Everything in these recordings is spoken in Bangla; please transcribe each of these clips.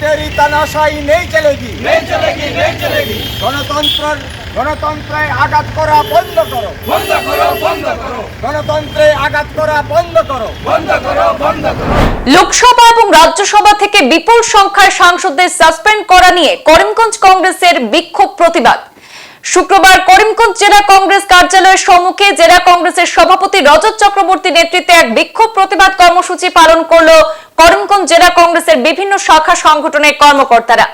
তেরি তানাশাই নেই চলেগি। নেই চলেগি নেই চলেগি। গণতন্ত্র গণতন্ত্রে আঘাত করা বন্ধ করো। বন্ধ করো বন্ধ করো। গণতন্ত্রে আঘাত করা বন্ধ করো। বন্ধ করো বন্ধ করো। লোকসভা এবং রাজ্যসভা থেকে বিপুল সংখ্যায় সাংসদদের সাসপেন্ড করা নিয়ে করিমগঞ্জ কংগ্রেসের বিক্ষোভ প্রতিবাদ। শুক্রবার করিমগঞ্জ জেলা কংগ্রেস কার্যালয়ের সম্মুখে জেলা কংগ্রেসের সভাপতি রজত চক্রবর্তী নেতৃত্বে এক বিক্ষোভ প্রতিবাদ কর্মসূচি পালন করল করিমগঞ্জ জেলা কংগ্রেসের বিভিন্ন শাখা সংগঠনের কর্মকর্তারা।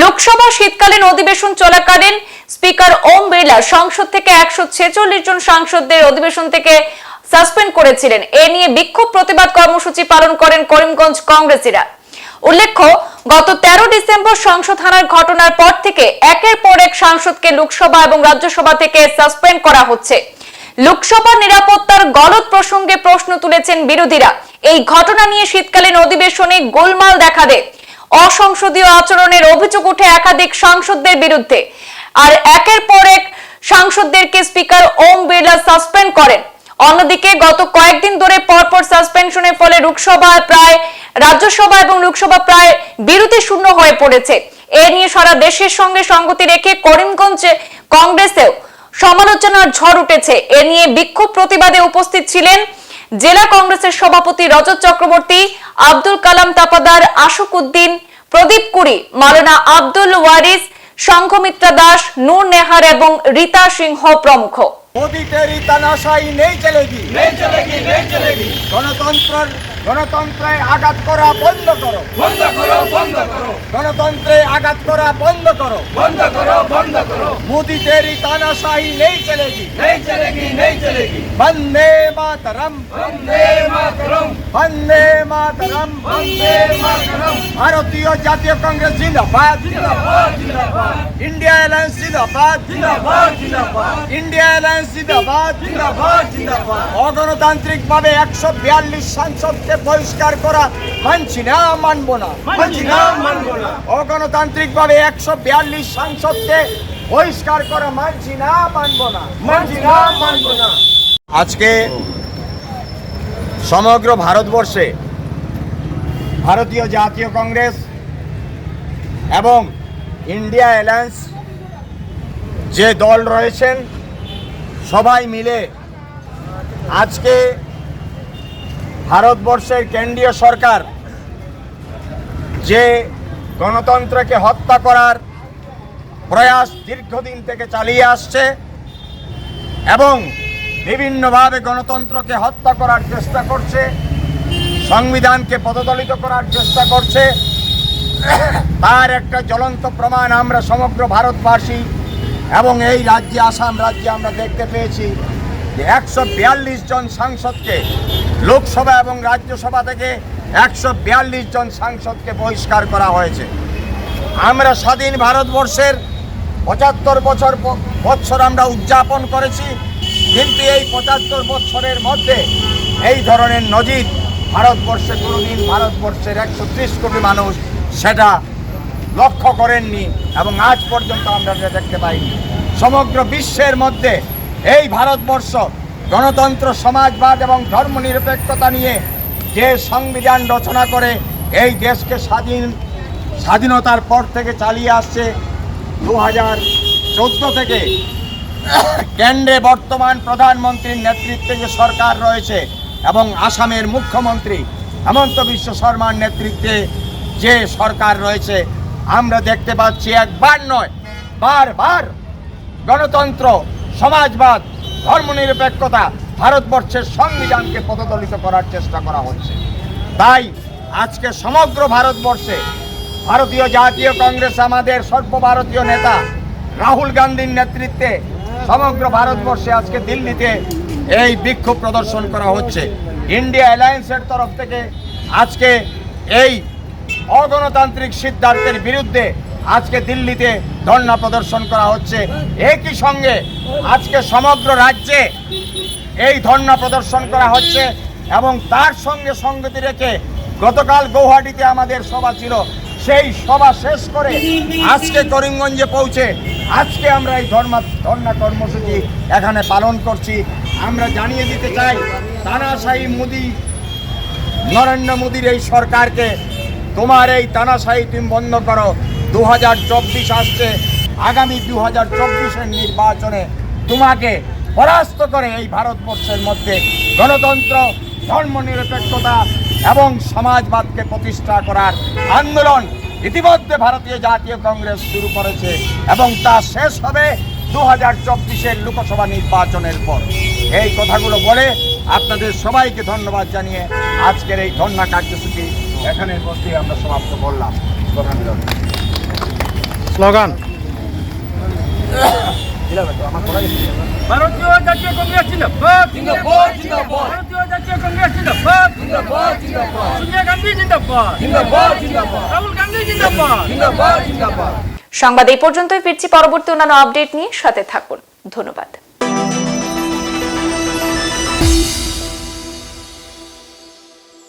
লোকসভা শীতকালীন অধিবেশন চলাকালীন স্পিকার ওম বিড়লা সংসদ থেকে একশো ছেচল্লিশ জন সাংসদদের অধিবেশন থেকে সাসপেন্ড করেছিলেন। এ নিয়ে বিক্ষোভ প্রতিবাদ কর্মসূচি পালন করেন করিমগঞ্জ কংগ্রেসীরা। উল্লেখ্য গত তেরো ডিসেম্বর সংসদ হানার ঘটনার পর থেকে একের পর এক সাংসদকে লোকসভা এবং রাজ্যসভা থেকে সাসপেন্ড করা হচ্ছে। লোকসভা নিরাপত্তার গলত প্রসঙ্গে প্রশ্ন তুলেছেন বিরোধীরা। এই ঘটনা নিয়ে শীতকালীন অধিবেশনে গোলমাল দেখা দেয়। অসংসদীয় আচরণের অভিযোগ উঠে একাধিক সাংসদদের বিরুদ্ধে। আর একের পর এক সাংসদদেরকে স্পিকার ওম বিড়লা সাসপেন্ড করেন। অন্যদিকে গত কয়েকদিন ধরে পরপর সাসপেনশনের ফলে লোকসভা প্রায় রাজ্যসভা এবং লোকসভা প্রায় বিরতি শূন্য হয়ে পড়েছে। এ নিয়ে সারা দেশের সঙ্গে সঙ্গতি রেখে করিমগঞ্জে কংগ্রেসেও সমালোচনার ঝড় উঠেছে। এ নিয়ে বিক্ষোভ প্রতিবাদে উপস্থিত ছিলেন জেলা কংগ্রেসের সভাপতি রজত চক্রবর্তী আব্দুল কালাম তাপাদার আশুক উদ্দিন প্রদীপ কুড়ি মালানা আব্দুল ওয়ারিস সংঘমিত্রা দাস নূর নেহার এবং রীতা সিংহ প্রমুখ। মোদি তেরি তানাশাই নেই চলেগি নেই চলেগি নেই চলেগি গণতন্ত্রের গণতন্ত্রে আঘাত করা বন্ধ করো। বন্ধ করো বন্ধ করো। গণতন্ত্রে আঘাত করা বন্ধ করো। বন্ধ করো বন্ধ করো। মোদি তেরি তানাশাহি নেই চলেগি নেই চলেগি নেই চলেগি বন্দে মাতরম। বন্দে মাতরম। বন্দে মাতরম। বন্দে মাতরম। ভারতীয় জাতীয় কংগ্রেস জিন্দাবাদ। জিন্দাবাদ জিন্দাবাদ। ইন্ডিয়া অ্যালায়েন্স জিন্দাবাদ जिंदाबाद जिंदाबाद ইন্ডিয়া অ্যালায়েন্স জিন্দাবাদ जिंदाबाद जिंदाबाद অগণতান্ত্রিক ভাবে একশো বিয়াল্লিশ সাংসদকে বহিষ্কার করা মানছি না মানবো না মানছি না, মানবো না। অগণতান্ত্রিক ভাবে একশো বিয়াল্লিশ সাংসদকে বহিষ্কার করা মানছি না মানবো না মানছি না মানবো না আজকে সমগ্র ভারতবর্ষে ভারতীয় জাতীয় কংগ্রেস এবং ইন্ডিয়া অ্যালায়েন্স যে দল রয়েছেন, সবাই মিলে আজকে ভারতবর্ষের কেন্দ্রীয় সরকার যে গণতন্ত্রকে হত্যা করার প্রয়াস দীর্ঘদিন থেকে চালিয়ে আসছে এবং বিভিন্নভাবে গণতন্ত্রকে হত্যা করার চেষ্টা করছে, সংবিধানকে পদদলিত করার চেষ্টা করছে তার একটা জ্বলন্ত প্রমাণ আমরা সমগ্র ভারতবাসী এবং এই রাজ্যে, আসাম রাজ্যে আমরা দেখতে পেয়েছি যে একশো বিয়াল্লিশ জন সাংসদকে লোকসভা এবং রাজ্যসভা থেকে একশো বিয়াল্লিশ জন সাংসদকে বহিষ্কার করা হয়েছে। আমরা স্বাধীন ভারতবর্ষের পঁচাত্তর বছর বৎসর আমরা উদযাপন করেছি, কিন্তু এই পঁচাত্তর বৎসরের মধ্যে এই ধরনের নজির ভারতবর্ষে কোনোদিন ভারতবর্ষের একশো ত্রিশ কোটি মানুষ সেটা লক্ষ্য করেননি এবং আজ পর্যন্ত আমরা এটা দেখতে পাইনি। সমগ্র বিশ্বের মধ্যে এই ভারতবর্ষ গণতন্ত্র, সমাজবাদ এবং ধর্মনিরপেক্ষতা নিয়ে যে সংবিধান রচনা করে, এই দেশকে স্বাধীন, স্বাধীনতার পর থেকে চালিয়ে আসছে দু হাজার চোদ্দ থেকে কেন্দ্রে বর্তমান প্রধানমন্ত্রীর নেতৃত্বে যে সরকার রয়েছে এবং আসামের মুখ্যমন্ত্রী হেমন্ত বিশ্ব শর্মার নেতৃত্বে যে সরকার রয়েছে, আমরা দেখতে পাচ্ছি একবার নয়, বারবার গণতন্ত্র, সমাজবাদ, ধর্মনিরপেক্ষতা ভারতবর্ষের সংবিধানকে পদদলিত করার চেষ্টা করা হচ্ছে। তাই আজকে সমগ্র ভারতবর্ষে ভারতীয় জাতীয় কংগ্রেস, আমাদের সর্বভারতীয় নেতা রাহুল গান্ধীর নেতৃত্বে সমগ্র ভারতবর্ষে আজকে দিল্লিতে এই বিক্ষোভ প্রদর্শন করা হচ্ছে। ইন্ডিয়া অ্যালায়েন্সের তরফ থেকে আজকে এই অগণতান্ত্রিক সিদ্ধান্তের বিরুদ্ধে আজকে দিল্লিতে ধর্ণা প্রদর্শন করা হচ্ছে। একই সঙ্গে আজকে সমগ্র রাজ্যে এই ধর্ণা প্রদর্শন করা হচ্ছে এবং তার সঙ্গে সঙ্গতি রেখে গতকাল গৌহাটিতে আমাদের সভা ছিল। সেই সভা শেষ করে আজকে করিমগঞ্জে পৌঁছে আজকে আমরা এই ধর্মা, ধর্ণা কর্মসূচি এখানে পালন করছি। আমরা জানিয়ে দিতে চাই, তানাশাহী মোদী, নরেন্দ্র মোদীর এই সরকারকে তোমার এই তানাশাহি তুমি বন্ধ করো। দু হাজার চব্বিশ আসছে। আগামী দু হাজার চব্বিশের নির্বাচনে তোমাকে পরাস্ত করে এই ভারতবর্ষের মধ্যে গণতন্ত্র, ধর্মনিরপেক্ষতা এবং সমাজবাদকে প্রতিষ্ঠা করার আন্দোলন ইতিমধ্যে ভারতীয় জাতীয় কংগ্রেস শুরু করেছে এবং তা শেষ হবে দু হাজার চব্বিশের লোকসভা নির্বাচনের পর। এই কথাগুলো বলে আপনাদের সবাইকে ধন্যবাদ জানিয়ে আজকের এই ধর্ণা কার্যসূচি এখানে বসে আমরা সমাপ্ত করলাম। স্লোগান? ভারতীয় জাতীয় কংগ্রেস জিন্দাবাদ। জিন্দাবাদ জিন্দাবাদ। ভারতীয় জাতীয় কংগ্রেস জিন্দাবাদ। জিন্দাবাদ জিন্দাবাদ। সোনিয়া গান্ধী জিন্দাবাদ। জিন্দাবাদ জিন্দাবাদ। রাহুল গান্ধী জিন্দাবাদ। জিন্দাবাদ জিন্দাবাদ। সংবাদ এই পর্যন্তই। ফিরছি পরবর্তী অন্যান্য আপডেট নিয়ে। সাথে থাকুন। ধন্যবাদ।